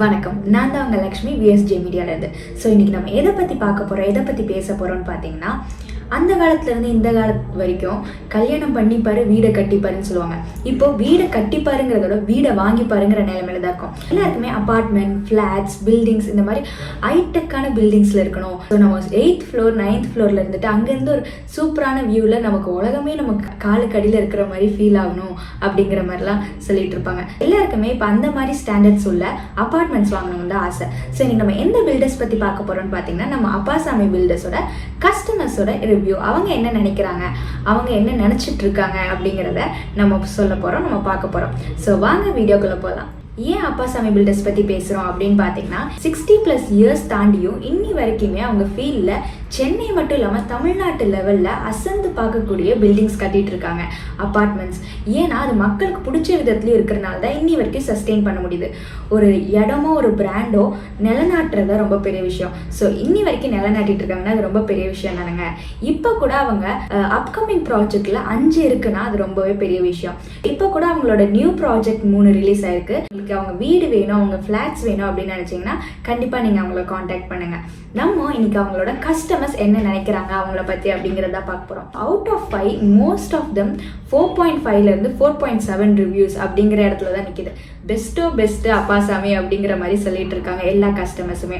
வணக்கம். நான் தான் உங்கள் லக்ஷ்மி விஎஸ்ஜே மீடியாவிலேருந்து ஸோ இன்றைக்கி நம்ம எதை பற்றி பார்க்க போகிறோம் எதை பற்றி பேச போகிறோம்னு பார்த்தீங்கன்னா அந்த காலத்துலேருந்து இந்த காலத்து வரைக்கும் கல்யாணம் பண்ணிப்பாரு வீடை கட்டிப்பாருன்னு சொல்லுவாங்க. இப்போ வீடை கட்டிப்பாருங்கிறதோட வீடை வாங்கி பாருங்கிற நிலைமையில தான் இருக்கும். எல்லாருக்குமே அப்பார்ட்மெண்ட் ஃப்ளாட்ஸ் பில்டிங்ஸ் இந்த மாதிரி ஹைடெக்கான பில்டிங்ஸில் இருக்கணும். ஸோ நம்ம எயித் ஃப்ளோர் நைன்த் ஃப்ளோரில் இருந்துட்டு அங்கேருந்து ஒரு சூப்பரான வியூவில் நமக்கு உலகமே நமக்கு காலுக்கு அடியில் இருக்கிற மாதிரி ஃபீல் ஆகணும் அப்படிங்கிற மாதிரிலாம் சொல்லிட்டு இருப்பாங்க. எல்லாருக்குமே இப்போ அந்த மாதிரி ஸ்டாண்டர்ட்ஸ் உள்ள அப்பார்ட்மெண்ட்ஸ் வாங்கணும்னு தான் ஆசை. ஸோ இன்னைக்கு நம்ம எந்த பில்டர்ஸ் பற்றி பார்க்க போகிறோம்னு பார்த்தீங்கன்னா நம்ம அப்பாசாமி பில்டர்ஸோட கஸ்டமர்ஸோட வியூ அவங்க என்ன நினைக்கிறாங்க அவங்க என்ன நினச்சிட்டு இருக்காங்க அப்படிங்கிறத நம்ம சொல்ல போகிறோம் நம்ம பார்க்க போகிறோம் ஸோ வாங்க வீடியோக்குள்ளே போகலாம் ஏன் அப்பாசாமி பில்டர்ஸ் பற்றி பேசுகிறோம் அப்படின்னு பார்த்தீங்கன்னா சிக்ஸ்டி ப்ளஸ் இயர்ஸ் தாண்டியும் இன்னி வரைக்குமே அவங்க ஃபீல்டில் சென்னை மட்டும் இல்லாமல் தமிழ்நாட்டு லெவலில் அசந்து பார்க்கக்கூடிய பில்டிங்ஸ் கட்டிட்டு இருக்காங்க அப்பார்ட்மெண்ட்ஸ் ஏன்னா அது மக்களுக்கு பிடிச்ச விதத்துலையும் இருக்கிறனால தான் இன்னி வரைக்கும் சஸ்டெயின் பண்ண முடியுது. ஒரு இடமோ ஒரு பிராண்டோ நிலநாட்டுறது ரொம்ப பெரிய விஷயம். ஸோ இன்னி வரைக்கும் நிலநாட்டிட்டு இருக்காங்கன்னா அது ரொம்ப பெரிய விஷயம் தானுங்க. இப்போ கூட அவங்க அப்கமிங் ப்ராஜெக்டில் அஞ்சு இருக்குன்னா அது ரொம்பவே பெரிய விஷயம். இப்போ கூட அவங்களோட நியூ ப்ராஜெக்ட் மூணு ரிலீஸ் ஆயிருக்கு. உங்களுக்கு அவங்க வீடு வேணும் அவங்க ஃப்ளாட்ஸ் வேணும் அப்படின்னு நினச்சிங்கன்னா கண்டிப்பாக நீங்கள் அவங்கள காண்டாக்ட் பண்ணுங்கள் நம்ம இன்னைக்கு அவங்களோட கஸ்டமர்ஸ் என்ன நினைக்கிறாங்க அவங்கள பற்றி அப்படிங்கிறத பார்க்க போகிறோம் out of five most of them four point ஃபைவ்லேருந்து ஃபோர் பாயிண்ட் செவன் ரிவ்யூஸ் அப்படிங்கிற இடத்துல தான் நிற்கிது பெஸ்ட்டோ பெஸ்ட்டு அப்பாசாமி அப்படிங்கிற மாதிரி சொல்லிட்டு இருக்காங்க எல்லா கஸ்டமர்ஸுமே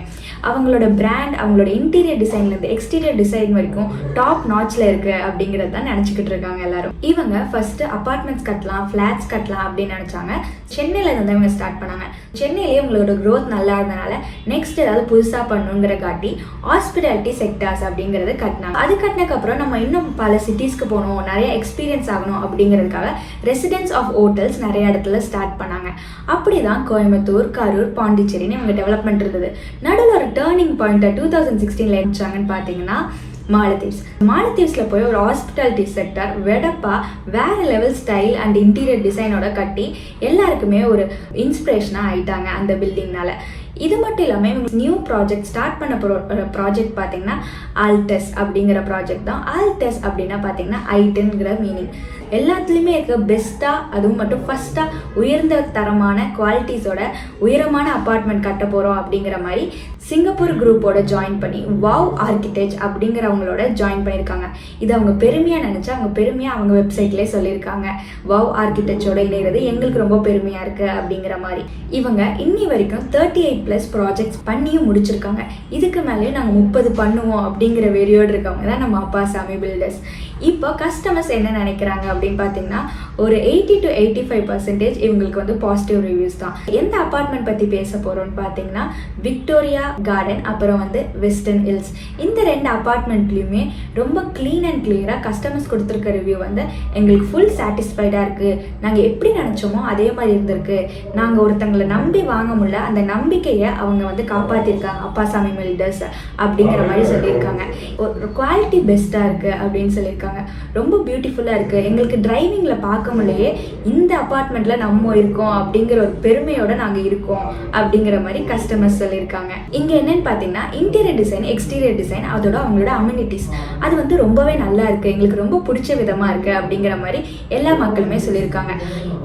அவங்களோட பிராண்ட் அவங்களோட இன்டீரியர் டிசைன்லேருந்து எக்ஸ்டீரியர் டிசைன் வரைக்கும் டாப் நாட்ச்ல இருக்கு அப்படிங்கிறது தான் நினச்சிக்கிட்டு இருக்காங்க எல்லாரும். இவங்க ஃபர்ஸ்ட் அப்பார்ட்மெண்ட்ஸ் கட்டலாம் ஃப்ளாட்ஸ் கட்டலாம் அப்படின்னு நினச்சாங்க. சென்னையில் இருந்து இவங்க ஸ்டார்ட் பண்ணாங்க. சென்னையிலேயே உங்களோட க்ரோத் நல்லா இருந்தனால நெக்ஸ்ட் ஏதாவது புதுசாக பண்ணுங்கிற காட்டி ஹாஸ்பிட்டாலிட்டி செக்டார்ஸ் அப்படிங்கிறது கட்டினாங்க. அது கட்டினதுக்கப்புறம் நம்ம இன்னும் பல சிட்டிஸ்க்கு போகணும் நிறைய எக்ஸ்பீரியன்ஸ் ஆகணும் அப்படிங்கிறதுக்காக ரெசிடென்ஸ் ஆஃப் ஹோட்டல்ஸ் நிறைய இடத்துல ஸ்டார்ட் பண்ணாங்க. அப்படி தான் கோயம்புத்தூர் கரூர் பாண்டிச்சேரின்னு இவங்க டெவலப்மெண்ட் இருந்தது. நடுவில் ஒரு டேர்னிங் பாயிண்ட்டை டூ தௌசண்ட் சிக்ஸ்டீனில் எடுத்தாங்கன்னு பார்த்தீங்கன்னா மாலத்தீவ்ஸ் மாலத்தீவ்ஸில் போய் ஒரு ஹாஸ்பிட்டாலிட்டி செக்டர் வெடப்பா வேற லெவல் ஸ்டைல் அண்ட் இன்டீரியர் டிசைனோட கட்டி எல்லாருக்குமே ஒரு இன்ஸ்பிரேஷனாக ஆயிட்டாங்க அந்த பில்டிங்னால இது மட்டும் இல்லாமல் இவங்க நியூ ப்ராஜெக்ட் ஸ்டார்ட் பண்ண ப்ரோ ப்ராஜெக்ட் பார்த்தீங்கன்னா ஆல்டெஸ் அப்படிங்கிற ப்ராஜெக்ட் தான். ஆல்டெஸ் அப்படின்னா பார்த்தீங்கன்னா ஐட்டுங்கிற மீனிங் எல்லாத்துலேயுமே இருக்க பெஸ்ட்டாக அதுவும் மட்டும் ஃபஸ்ட்டாக உயர்ந்த தரமான குவாலிட்டிஸோட உயரமான அப்பார்ட்மெண்ட் கட்ட போகிறோம் அப்படிங்கிற மாதிரி சிங்கப்பூர் குரூப்போட ஜாயின் பண்ணி வாவ் ஆர்கிடெக்ட் அப்படிங்கிறவங்களோட ஜாயின் பண்ணியிருக்காங்க. இது அவங்க பெருமையாக நினச்சி அவங்க பெருமையாக அவங்க வெப்சைட்லேயே சொல்லியிருக்காங்க. வாவ் ஆர்கிடெக்டோட இணைகிறது எங்களுக்கு ரொம்ப பெருமையாக இருக்குது அப்படிங்கிற மாதிரி. இவங்க இன்னி வரைக்கும் தேர்ட்டி எயிட் ப்ளஸ் ப்ராஜெக்ட்ஸ் பண்ணியும் முடிச்சிருக்காங்க. இதுக்கு மேலேயும் நாங்கள் முப்பது பண்ணுவோம் அப்படிங்கிற வெறியோடு இருக்கவங்க தான் நம்ம அப்பா சாமி பில்டர்ஸ் இப்போ கஸ்டமர்ஸ் என்ன நினைக்கிறாங்க அப்படின்னு பார்த்தீங்கன்னா ஒரு eighty to eighty five percentage இவங்களுக்கு வந்து பாசிட்டிவ் ரிவ்யூஸ் தான். எந்த அப்பார்ட்மெண்ட் பற்றி பேச போகிறோம்னு பார்த்தீங்கன்னா விக்டோரியா கார்டன் அப்புறம் வந்து வெஸ்டர்ன் ஹில்ஸ் இந்த ரெண்டு அப்பார்ட்மெண்ட்லேயுமே ரொம்ப க்ளீன் அண்ட் கிளியராக கஸ்டமர்ஸ் கொடுத்துருக்க ரிவ்யூ வந்து எங்களுக்கு ஃபுல் சாட்டிஸ்ஃபைடாக இருக்குது நாங்கள் எப்படி நினச்சோமோ அதே மாதிரி இருந்திருக்கு. நாங்கள் ஒருத்தங்களை நம்பி வாங்க முடியல அந்த நம்பிக்கையை அவங்க வந்து காப்பாற்றிருக்காங்க அப்பா சாமி பில்டர்ஸ் அப்படிங்கிற மாதிரி சொல்லியிருக்காங்க. ஒரு குவாலிட்டி பெஸ்ட்டாக இருக்குது அப்படின்னு சொல்லியிருக்காங்க. ரொம்ப பியூட்டிஃபுல்லாக இருக்குது எங்களுக்கு டிரைவிங்கில் பார்க்க முடியலையே இந்த அப்பார்ட்மெண்ட்டில் நம்ம இருக்கோம் அப்படிங்கிற ஒரு பெருமையோட நாங்கள் இருக்கோம் அப்படிங்கிற மாதிரி கஸ்டமர்ஸ் சொல்லியிருக்காங்க. இங்கே என்னென்னு பார்த்தீங்கன்னா இன்டீரியர் டிசைன் எக்ஸ்டீரியர் டிசைன் அதோட அவங்களோட அம்யூனிட்டிஸ் அது வந்து ரொம்பவே நல்லா இருக்குது எங்களுக்கு ரொம்ப பிடிச்ச விதமாக இருக்குது அப்படிங்கிற மாதிரி எல்லா மக்களுமே சொல்லியிருக்காங்க.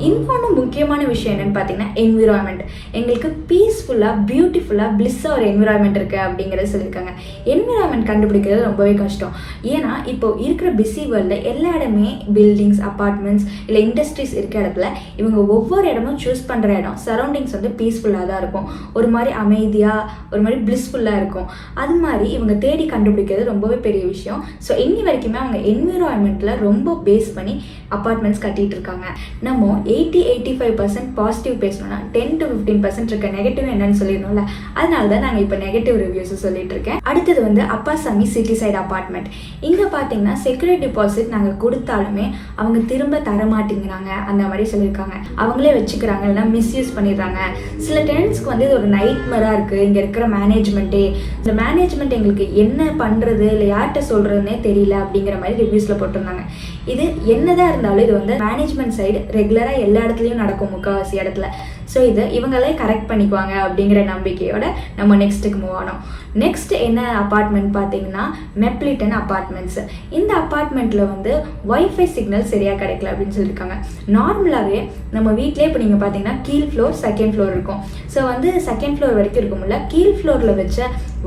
இன்னொன்று முக்கியமான விஷயம் என்னென்னு பார்த்தீங்கன்னா என்விரான்மெண்ட் எங்களுக்கு பீஸ்ஃபுல்லாக பியூட்டிஃபுல்லாக பிளிஸ்ஸாக ஒரு என்விரான்மெண்ட் இருக்குது அப்படிங்கிறத சொல்லியிருக்காங்க. என்விரான்மெண்ட் கண்டுபிடிக்கிறது ரொம்பவே கஷ்டம். ஏன்னா இப்போ இருக்கிற பிஸி வேர்ல்டில் எல்லா இடமே பில்டிங் பில்டிங்ஸ் அப்பார்ட்மெண்ட்ஸ் இல்லை இண்டஸ்ட்ரீஸ் இருக்க இடத்துல இவங்க ஒவ்வொரு இடமும் சூஸ் பண்ணுற இடம். சரௌண்டிங்ஸ் வந்து பீஸ்ஃபுல்லாக தான் இருக்கும். ஒரு மாதிரி அமைதியாக ஒரு மாதிரி பிளிஸ்ஃபுல்லாக இருக்கும். அது மாதிரி இவங்க தேடி கண்டுபிடிக்கிறது ரொம்பவே பெரிய விஷயம். ஸோ இன்னி வரைக்குமே அவங்க என்விரான்மெண்ட்டில் ரொம்ப பேஸ் பண்ணி அப்பார்ட்மெண்ட்ஸ் கட்டிட்டு இருக்காங்க நம்ம eighty eighty five percent positive பேசணும்னா டென் டு ஃபிஃப்டீன் பர்சன்ட் இருக்க நெகட்டிவ் என்னன்னு சொல்லிடணும்ல. அதனால தான் நாங்கள் இப்போ நெகட்டிவ் ரிவ்யூஸ் சொல்லிட்டு இருக்கேன் அடுத்தது வந்து அப்பாசாமி சிட்டி சைடு அப்பார்ட்மெண்ட் இங்கே பார்த்தீங்கன்னா செக்யூரிட்டி டிபாசிட் நாங்கள் கொடுத்தாலுமே அவங்க திரும்ப தர மாட்டேங்கிறாங்க அந்த மாதிரி சொல்லியிருக்காங்க. அவங்களே வச்சுக்கிறாங்க இல்லைனா மிஸ்யூஸ் பண்ணிடுறாங்க. சில டெனன்ஸ்க்கு வந்து இது ஒரு நைட்மராக இருக்குது இங்கே இருக்கிற மேனேஜ்மெண்ட்டே இந்த மேனேஜ்மெண்ட் எங்களுக்கு என்ன பண்ணுறது இல்லை யார்கிட்ட சொல்கிறதுனே தெரியல அப்படிங்கிற மாதிரி ரிவ்யூஸில் போட்டிருந்தாங்க. இது என்னதான் இருந்தாலும் இது வந்து மேனேஜ்மெண்ட் சைடு ரெகுலராக எல்லா இடத்துலையும் நடக்கும் முக்கால்வாசி இடத்துல. ஸோ இதை இவங்களே கரெக்ட் பண்ணிக்குவாங்க அப்படிங்கிற நம்பிக்கையோட நம்ம நெக்ஸ்ட்டுக்கு மூவ் ஆனோம். நெக்ஸ்ட் என்ன அப்பார்ட்மெண்ட் பார்த்தீங்கன்னா மெப்ளிட்டன் அப்பார்ட்மெண்ட்ஸ் இந்த அப்பார்ட்மெண்ட்டில் வந்து ஒய்ஃபை சிக்னல் சரியாக கிடைக்கல அப்படின்னு சொல்லியிருக்காங்க நார்மலாகவே நம்ம வீட்டிலே இப்போ நீங்கள் பார்த்தீங்கன்னா கீழ் ஃப்ளோர் செகண்ட் ஃப்ளோர் இருக்கும். ஸோ வந்து செகண்ட் ஃப்ளோர் வரைக்கும் இருக்கும்ல கீழ் ஃப்ளோரில் வச்ச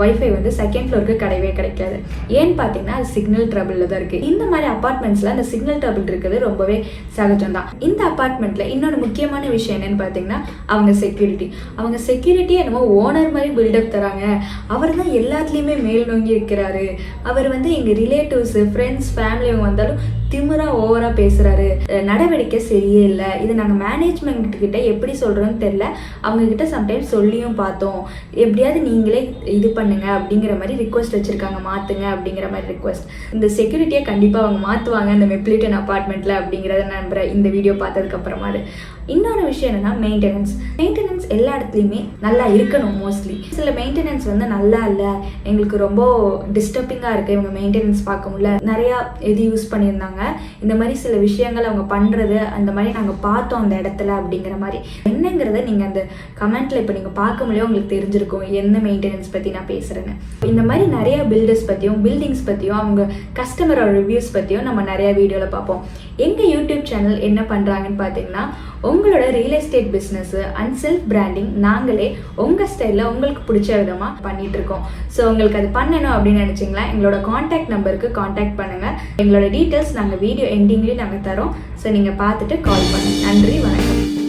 ஒய்ஃபை வந்து செகண்ட் ஃப்ளோருக்கு கிடையவே கிடைக்காது. ஏன்னு பார்த்தீங்கன்னா அது சிக்னல் ட்ரபிளில் தான் இருக்குது இந்த மாதிரி அப்பார்ட்மெண்ட்ஸில் அந்த சிக்னல் ட்ரபிள் இருக்கிறது ரொம்பவே சகஜம் தான் இந்த அப்பார்ட்மெண்ட்டில் இன்னொரு முக்கியமான விஷயம் என்னன்னு பார்த்தீங்கன்னா அவங்க செக்யூரிட்டி அவங்க செக்யூரிட்டி என்னமோ ஓனர் மாதிரி பில்டப் தராங்க. அவர் தான் எல்லாத்துலேயுமே மேல் நோங்கி இருக்கிறாரு. அவர் வந்து எங்கள் ரிலேட்டிவ்ஸு ஃப்ரெண்ட்ஸ் ஃபேமிலி அவங்க வந்தாலும் திமிரா ஓவராக பேசுகிறாரு நடவடிக்கை சரியே இல்லை. இது நாங்கள் மேனேஜ்மெண்ட் கிட்ட எப்படி சொல்கிறோன்னு தெரில அவங்க கிட்ட சம்டைம்ஸ் சொல்லியும் பார்த்தோம். எப்படியாவது நீங்களே இது பண்ணுங்க அப்படிங்கிற மாதிரி ரிக்வஸ்ட் வச்சுருக்காங்க. மாற்றுங்க அப்படிங்கிற மாதிரி ரிக்வஸ்ட் இந்த செக்யூரிட்டியை கண்டிப்பாக அவங்க மாற்றுவாங்க இந்த மெப்ளிட்டன் அப்பார்ட்மெண்ட்டில் அப்படிங்கிறத நம்புகிறேன் இந்த வீடியோ பார்த்ததுக்கப்புறமா இன்னொரு விஷயம் என்னன்னா மெயின்டெனன்ஸ் மெயின்டெனன்ஸ் எல்லா இடத்துலையுமே நல்லா இருக்கணும் மோஸ்ட்லி சில மெயின்டெனன்ஸ் வந்து நல்லா இல்லை. எங்களுக்கு ரொம்ப டிஸ்டர்பிங்காக இருக்குது இவங்க மெயின்டெனன்ஸ் பார்க்க முடியல. நிறையா இது யூஸ் பண்ணியிருந்தாங்க. இந்த மாதிரி சில விஷயங்கள் அவங்க பண்ணுறது அந்த மாதிரி நாங்கள் பார்த்தோம் அந்த இடத்துல அப்படிங்கிற மாதிரி. என்னங்கிறத நீங்கள் அந்த கமெண்ட்டில் இப்போ நீங்கள் பார்க்க முடியும் உங்களுக்கு தெரிஞ்சிருக்கும். என்ன மெயின்டெனன்ஸ் பற்றி நான் பேசுகிறேன்னு இந்த மாதிரி நிறைய பில்டர்ஸ் பற்றியும் பில்டிங்ஸ் பற்றியும் அவங்க கஸ்டமரோட ரிவ்யூஸ் பற்றியும் நம்ம நிறைய வீடியோவில் பார்ப்போம். எங்கள் யூடியூப் சேனல் என்ன பண்ணுறாங்கன்னு பார்த்தீங்கன்னா உங்களோட real estate business and self branding நாங்களே உங்கள் ஸ்டைலில் உங்களுக்கு பிடிச்ச விதமாக பண்ணிட்டு இருக்கோம். ஸோ உங்களுக்கு அது பண்ணணும் அப்படின்னு நினச்சிங்களா எங்களோட காண்டாக்ட் நம்பருக்கு காண்டாக்ட் பண்ணுங்கள் எங்களோட டீட்டெயில்ஸ் நாங்கள் நாங்கள் வீடியோ எண்டிங்லேயும் நாங்கள் தரோம். ஸோ நீங்கள் பார்த்துட்டு கால் பண்ணுங்கள் நன்றி வணக்கம்.